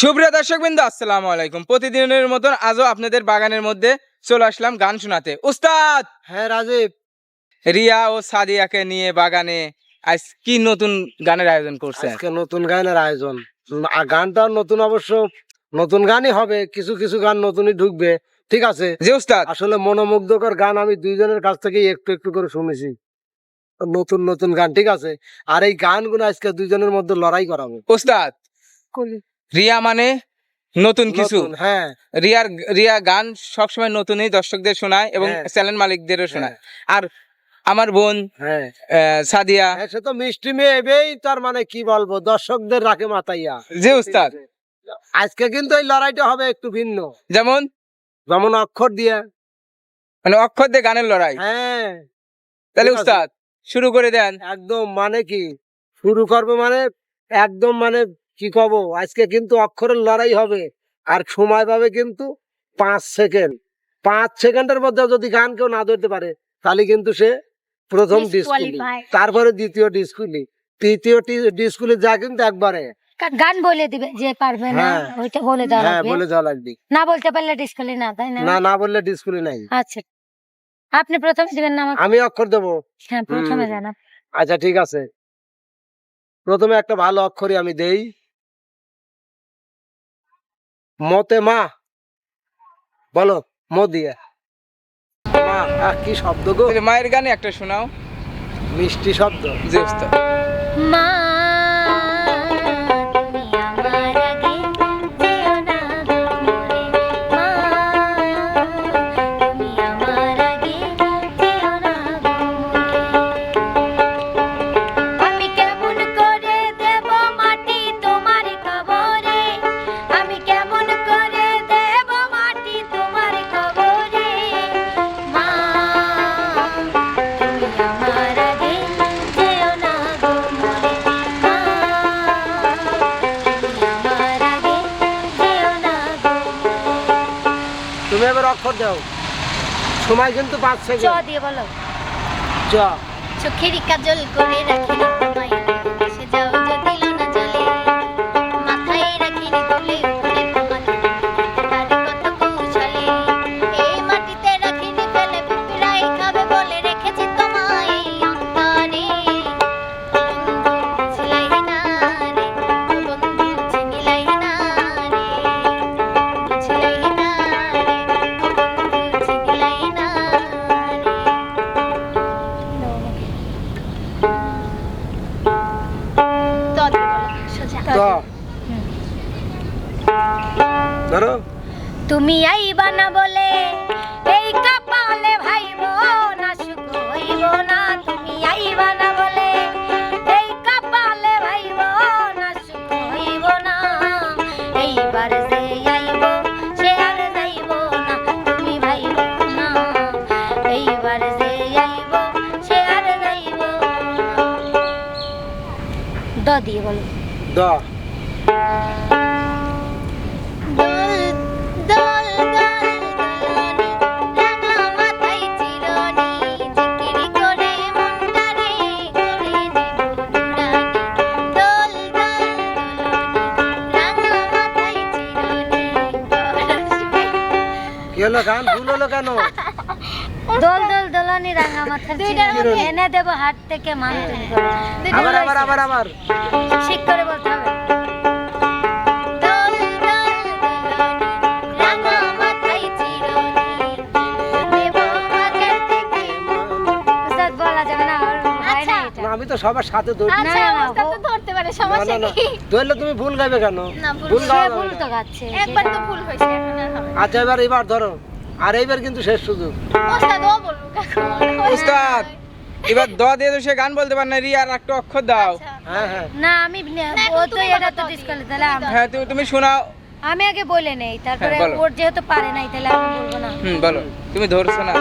সুপ্রিয় দর্শক বিন্দু আসসালামু আলাইকুম। প্রতিদিনের মতন আজও আপনাদের বাগানের মধ্যে চলে আসলাম গান শোনাতে। উস্তাদ! হ্যাঁ রাজীব। রিয়া ও সাদিয়াকে নিয়ে বাগানে আজ কি নতুন গানের আয়োজন করছে? আজকে নতুন গানের আয়োজন। আর গানটা নতুন অবশ্য নতুন গানই হবে কিছু কিছু গান নতুনই ঢুকবে। ঠিক আছে? জি উস্তাদ। আসলে মনোমুগ্ধকর গান আমি দুইজনের কাছ থেকেই একটু একটু করে শুনেছি। নতুন নতুন গান ঠিক আছে? আর এই গানগুলো আজকে দুইজনের মধ্যে লড়াই করাবো। উস্তাদ! রিয়া মানে নতুন কিছু। হ্যাঁ। রিয়ার রিয়া গান সবসময় নতুনই দর্শকদের শোনায় এবং। চ্যানেল মালিকদেরও শোনায়। হ্যাঁ, আর আমার বোন হ্যাঁ। সাদিয়া। হ্যাঁ, সে তো মিষ্টি মেয়ে এবেই তার মানে কি বলব দর্শকদের রাখে মাতাইয়া জি উস্তাদ। আজকে কিন্তু এই লড়াইটা হবে একটু ভিন্ন। যেমন? যেমন অক্ষর দিয়ে। মানে অক্ষর দিয়ে গানের লড়াই। হ্যাঁ। তাহলে উস্তাদ শুরু করে দেন। একদম মানে কি? শুরু করবে মানে একদম মানে কি কব? আজকে কিন্তু অক্ষরের লড়াই হবে। আর সময় পাবে কিন্তু পাঁচ সেকেন্ড। পাঁচ সেকেন্ডের মধ্যে যদি গান কেউ না ধরতে পারে তাহলে কিন্তু সে প্রথম ডিসকুলি তারপরে দ্বিতীয় ডিসকুলি তৃতীয় ডিসকুলি যা কিন্তু একবারে। গান বলে দিবে যে পারবে না হ্যাঁ। ওইটা বলে দেওয়া হ্যাঁ বলে দেওয়া লাগবে। না বলতে পারলে ডিসকালি না তাই না? না না বললে ডিসকুলি নাই। আচ্ছা। আপনি প্রথমে দিবেন না আমি অক্ষর দেবো। হ্যাঁ প্রথমে। জানা আচ্ছা ঠিক আছে। প্রথমে একটা ভালো অক্ষরই আমি দেই। মতে মা। বলো মদিয়া দিয়ে। মা আহ, কি শব্দ গো? মায়ের গানে একটা শোনাও। মিষ্টি শব্দ। মা তুমি এবার অক্ষর দাও। সময় কিন্তু পাঁচ সেকেন্ড চ দিয়ে বলো। চ। চোখের কাজল করে রাখিনি চিরনি বরসবে কি হলো গান? ভুল হলো কেন? দোল দোল দোলনি রাঙা মাথার চিরনি এনে দেব হাট থেকে মান আবার আবার আবার আবার। ঠিক করে বলতে হবে। হয় না, আমি তো সবার সাথে ধরি ধরতে পারে সমস্যা কি? ধরলে তুমি ভুল গাইবে কেন? না, ভুল তো গাচ্ছে। একবার তো ভুল হয়েছে এখন আর হবে আচ্ছা এবার এবার ধরো। আর এইবার কিন্তু শেষ সুযোগ। উস্তাদ এবার দ দিয়ে তো সে গান বলতে পার না রিয়ার একটা অক্ষর দাও। আচ্ছা। হ্যাঁ হ্যাঁ। না আমি ও তো এটা তো ডিসকালে তাহলে হ্যাঁ তুমি তুমি শোনাও। আমি আগে বলে নেই তারপরে হ্যাঁ, ওর যেহেতু পারে নাই তাহলে আমি বলব না। হুম বলো। তুমি ধরছো না।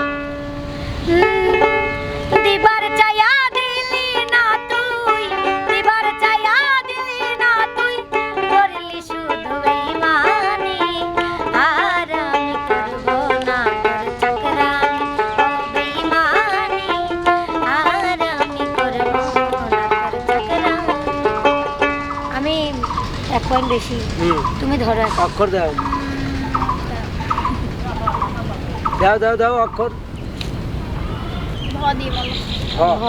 তুমি ধরো। অক্ষর দাও। দাও দাও দাও অক্ষর। হ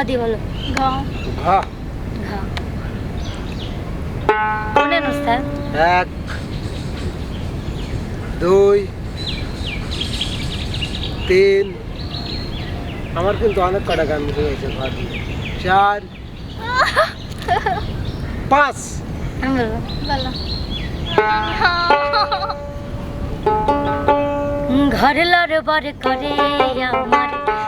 ঘ বলো। ঘ। ঘ। ঘ। নুস্তার এক দুই তিন। আমার কিন্তু অনেক কটা গান গেছে ঘর দিয়ে। চার পাঁচ। আমি বলব বলো ঘর লড় বর করে আমার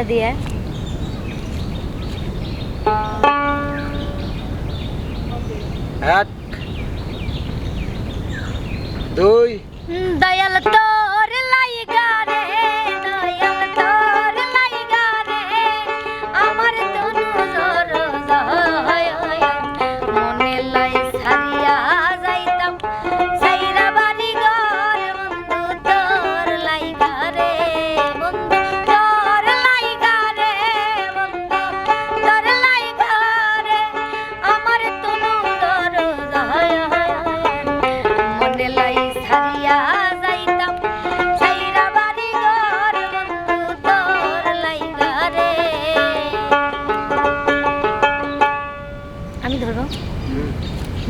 দাদিয়া এক দুই। দয়াল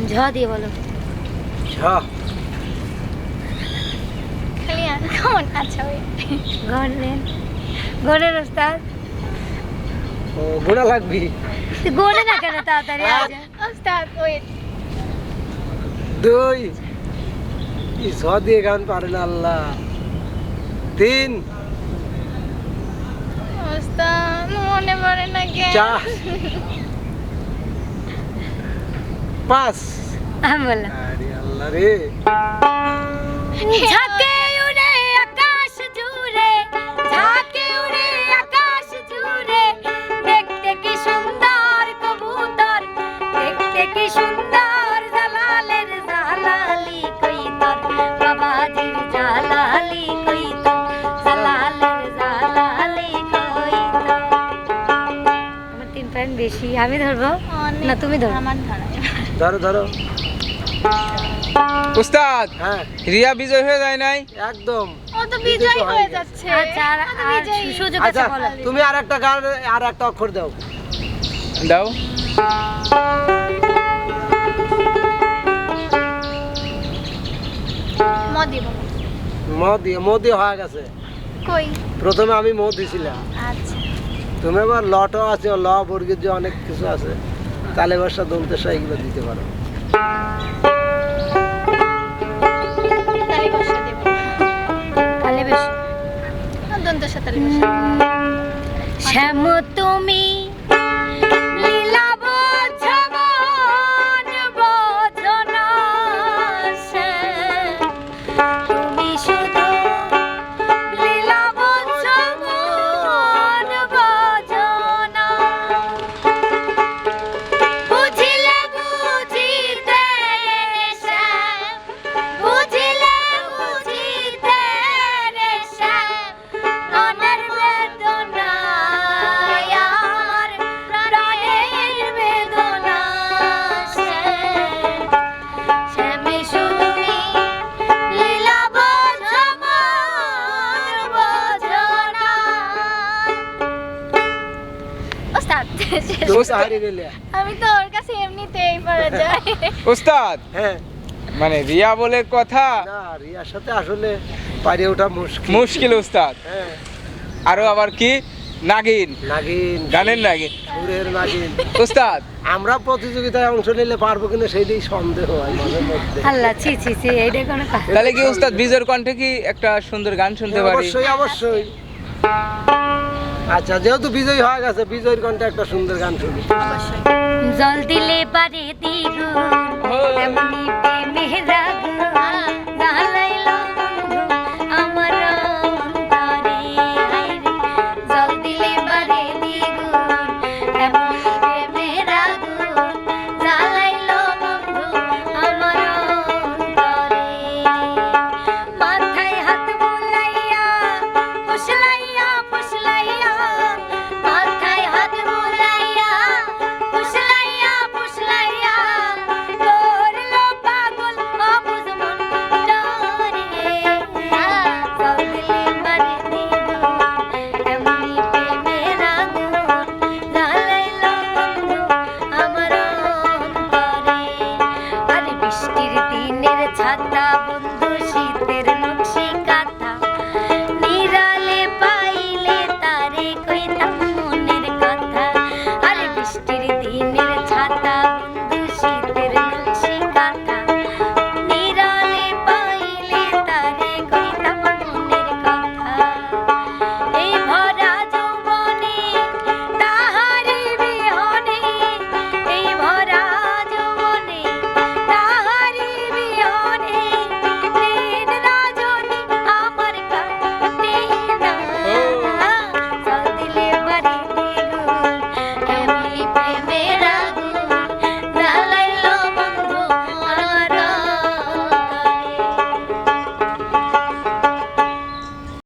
ঝ দিয়ে বলো। ছ খালি কেমন আচ্ছা ওই গণেন গণেন ওস্তাদ ও গোড়া লাগবি। গণে না কেন তাড়াতাড়ি আজ ওস্তাদ ওই। দুই। ই ছ দিয়ে গান পারে না আল্লাহ। তিন। ওস্তাদ মনে পড়ে না কে চার। পাঁচ আমি বললাম আরে আল্লাহ রে। ঝাঁকে উড়ে আকাশ জুড়ে ঝাঁকে উড়ে আকাশ জুড়ে দেখতে কি সুন্দর কবুতর দেখতে কি সুন্দর জালালের জালালি কই তোর বাবাজির জালালি কই তোর জালালের জালালি কই তোর আমার তিন পয়েন্ট বেশি আমি ধরবো? না তুমি ধরো। আমার ধরা। ধরো ধরো। উস্তাদ হ্যাঁ। রিয়া বিজয় হয়ে যায় নাই? একদম। ও তো বিজয় হয়ে যাচ্ছে। আচ্ছা আর। সুযোগ আচ্ছা আছে বলো। তুমি আর একটা গান আর একটা অক্ষর দাও। দাও। ম দিয়ে বলো ম দিয়ে ম দিয়ে হয়ে গেছে। কই? প্রথমে আমি ম দিছিলাম। আচ্ছা। তুমি আবার লটও আছে ল বর্গের যে অনেক কিছু আছে। তালে বাসা দলতে এগুলো দিতে পারো। শ্যাম তুমি আমি তো ওর কাছে এমনিতেই পড়ে যাই উস্তাদ হ্যাঁ। মানে রিয়া বলে কথা? না রিয়ার সাথে আসলে পারে ওঠা মুশকিল। মুশকিল উস্তাদ হ্যাঁ। আরও আবার কি? নাগিন। নাগিন। গানের নাগিন। সুরের নাগিন। উস্তাদ আমরা প্রতিযোগিতায় অংশ নিলে পারব কিনা সেইটাই সন্দেহ হয় মাঝে মধ্যে। আল্লাহ ছি ছি ছি এইটা কোনো কথা তাহলে কি উস্তাদ বিজয়ের কণ্ঠে কি একটা সুন্দর গান শুনতে পারি? অবশ্যই অবশ্যই। আচ্ছা যেহেতু বিজয় হয়ে গেছে বিজয়ের কণ্ঠে একটা সুন্দর গান শুনি। জল দিলে পারে দিল এমনি তেমনি প্রেমের আগুন